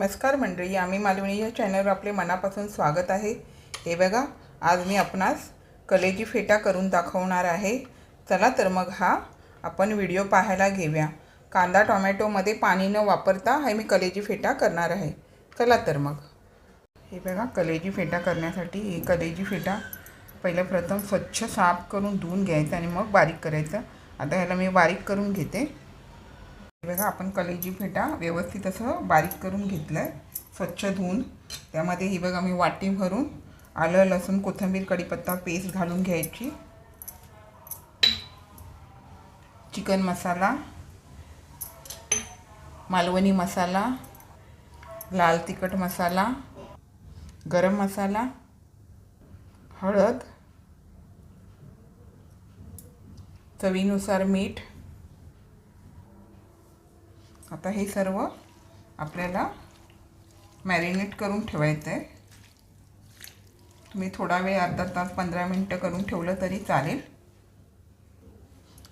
नमस्कार मंडळी आम्ही मालवणी या चॅनलवर आपले मनापासून स्वागत आहे. हे बघा आज मी आपणास कलेजी फेटा करून दाखवणार आहे. चला तर मग हा आपण व्हिडिओ पाहायला घेऊया. कांदा टोमॅटोमध्ये पाणी न वापरता हे मी कलेजी फेटा करणार आहे. चला तर मग. हे बघा कलेजी फेटा करण्यासाठी ही कलेजी फेटा पहिलं प्रथम स्वच्छ साफ करून धुवून घ्यायचं आणि मग बारीक करायचं. आता ह्याला मी बारीक करून घेते. बघा आपण कलेजी फेटा व्यवस्थित असं बारीक करून घेतलं आहे स्वच्छ धुवून. त्यामध्ये ही बघा मी वाटी भरून आलं लसूण कोथिंबीर कढीपत्ता पेस्ट घालून घ्यायची. चिकन मसाला मालवणी मसाला लाल तिखट मसाला गरम मसाला हळद चवीनुसार मीठ आता हे सर्व आपल्याला मॅरिनेट करून ठेवायचं आहे तुम्ही थोडा वेळ अर्धा तास पंधरा मिनटं करून ठेवलं तरी चालेल.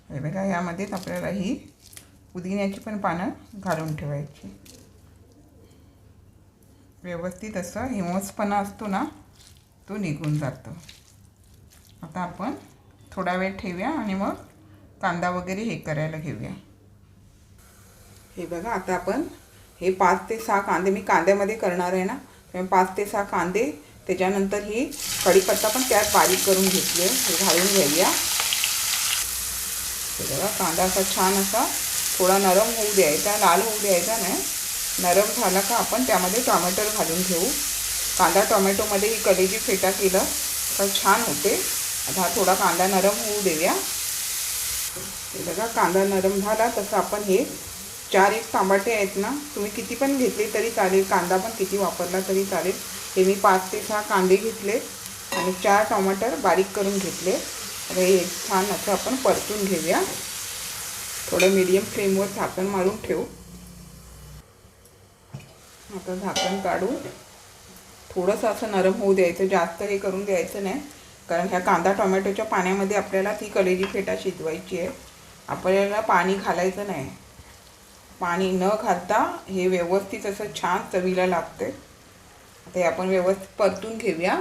हे बघा यामध्येच आपल्याला ही पुदिन्याची पण पानं घालून ठेवायची. व्यवस्थित असं हिमसपणा असतो ना तो निघून जातो. आता आपण थोडा वेळ ठेवूया आणि मग कांदा वगैरे हे करायला घेऊया. हे बघा आता आपण हे पाच ते सहा कांदे मी कांद्यामध्ये करणार आहे ना. त्यामुळे पाच ते सहा कांदे त्याच्यानंतर ही कढीपत्ता पण त्यात बारीक करून घेतले हे घालून घेऊया. हे बघा कांदा असा छान असा थोडा नरम होऊ द्यायचा लाल होऊ द्यायचा नाही. नरम झाला का आपण त्यामध्ये टॉमॅटो घालून घेऊ. कांदा टॉमॅटोमध्ये ही कलेजी फेटा केलं तर छान होते. आता हा थोडा कांदा नरम होऊ देऊया. हे बघा कांदा नरम झाला तसं आपण हे चार एक टमाटे आहेत ना तुम्ही किती पण घेतले तरी चालेल कांदा पण किती वापरला तरी चालेल. हे मी पाच ते सहा कांदे घेतले आणि चार टमाटर बारीक करून घेतले. आता हे छान असं आपण परतून घेऊया. थोडं मीडियम फ्लेमवर झाकण मारून ठेवू. आता झाकण काढू थोडंसं असं नरम होऊ द्यायचं जास्त हे करून द्यायचं नाही. कारण ह्या कांदा टोमॅटोच्या पाण्यामध्ये आपल्याला ती कलेजी फेटा शिजवायची आहे. आपल्याला पाणी घालायचं नाही. पाणी न घालता हे व्यवस्थित असं छान चवीला लागते. आता हे आपण व्यवस्थित परतून घेऊया.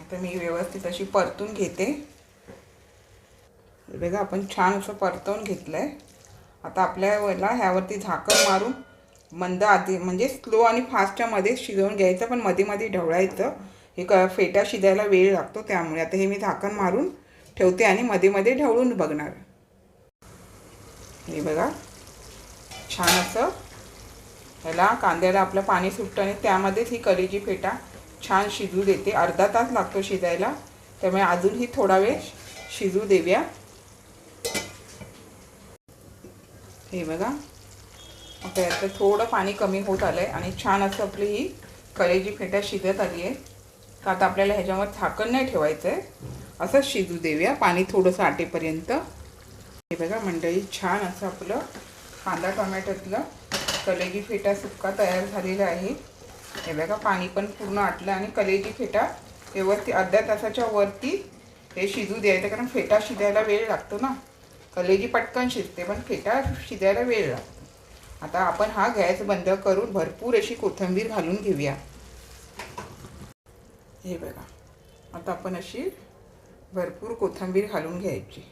आता मी व्यवस्थित अशी परतून घेते. बघा आपण छान असं परतवून घेतलं आहे आता आपल्याला ह्यावरती झाकण मारून मंद आधी म्हणजे स्लो आणि फास्टच्यामध्ये शिजवून घ्यायचं पण मध्ये मध्ये ढवळायचं. हे क फेटा शिजायला वेळ लागतो त्यामुळे. आता हे मी झाकण मारून ठेवते आणि मध्ये मध्ये ढवळून बघणार. हे बघा. छान असं. ह्याला कांद्याला आपलं पाणी सुटतं आणि त्यामध्येच ही कलेजी फेटा छान शिजू देते. अर्धा तास लागतो शिजायला. त्यामुळे अजूनही थोडा वेळ शिजू देऊया. हे बघा. आता याचं थोडं पाणी कमी होत आलं आहे आणि छान असं आपली ही कलेजी फेटा शिजत आली आहे तर आता आपल्याला ह्याच्यावर झाकण नाही ठेवायचं आहे असंच शिजू देऊया. पाणी थोडंसं आटेपर्यंत. हे बघा मंडळी छान असं आपलं कांदा टोमॅटोतलं कलेजी फेटा सुक्का तयार झालेला आहे. हे बघा पाणी पण पूर्ण आटलं आणि कलेजी फेटा व्यवस्थित अर्ध्या तासाच्या वरती हे शिजू द्यायचं कारण फेटा शिजायला वेळ लागतो ना. कलेजी पटकन शिजते पण फेटा शिजायला वेळ लागतो. आता आपण हा गॅस बंद करून भरपूर अशी कोथिंबीर घालून घेऊया. हे बघा आता आपण अशी भरपूर कोथिंबीर घालून घ्यायची.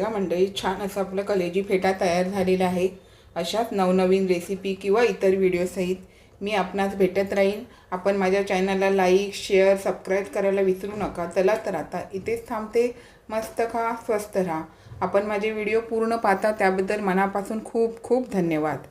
या मंडळी छान असं आपलं कलेजी फेटा तयार झालेला आहे. अशाच नवनवीन रेसिपी किंवा इतर व्हिडिओसहित मी आपणास भेटत राहीन. आपण माझ्या चॅनलला लाईक शेअर सबस्क्राईब करायला विसरू नका. चला तर आता इथेच थांबते. मस्त खा स्वस्त राहा. आपण माझे व्हिडिओ पूर्ण पाहता त्याबद्दल मनापासून खूप खूप धन्यवाद.